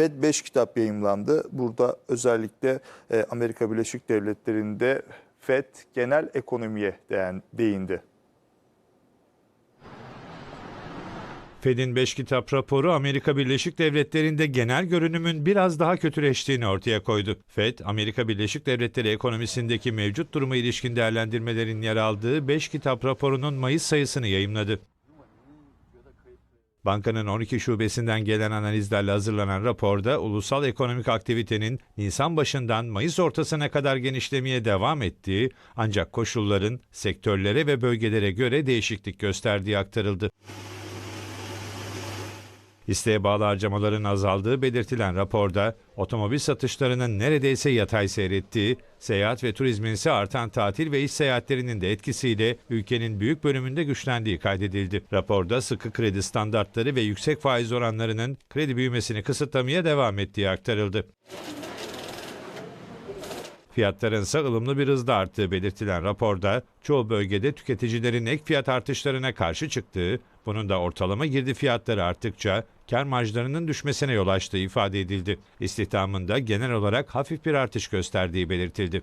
FED 5 kitap yayımlandı. Burada özellikle e, Amerika Birleşik Devletleri'nde FED genel ekonomiye değindi. Fed'in 5 kitap raporu Amerika Birleşik Devletleri'nde genel görünümün biraz daha kötüleştiğini ortaya koydu. Fed, Amerika Birleşik Devletleri ekonomisindeki mevcut duruma ilişkin değerlendirmelerin yer aldığı 5 kitap raporunun Mayıs sayısını yayımladı. Bankanın 12 şubesinden gelen analizlerle hazırlanan raporda ulusal ekonomik aktivitenin Nisan başından Mayıs ortasına kadar genişlemeye devam ettiği ancak koşulların sektörlere ve bölgelere göre değişiklik gösterdiği aktarıldı. İsteğe bağlı harcamaların azaldığı belirtilen raporda otomobil satışlarının neredeyse yatay seyrettiği, seyahat ve turizmin ise artan tatil ve iş seyahatlerinin de etkisiyle ülkenin büyük bölümünde güçlendiği kaydedildi. Raporda sıkı kredi standartları ve yüksek faiz oranlarının kredi büyümesini kısıtlamaya devam ettiği aktarıldı. Fiyatların ise ılımlı bir hızda arttığı belirtilen raporda çoğu bölgede tüketicilerin ek fiyat artışlarına karşı çıktığı, bunun da ortalama girdi fiyatları arttıkça kar marjlarının düşmesine yol açtığı ifade edildi. İstihdamında genel olarak hafif bir artış gösterdiği belirtildi.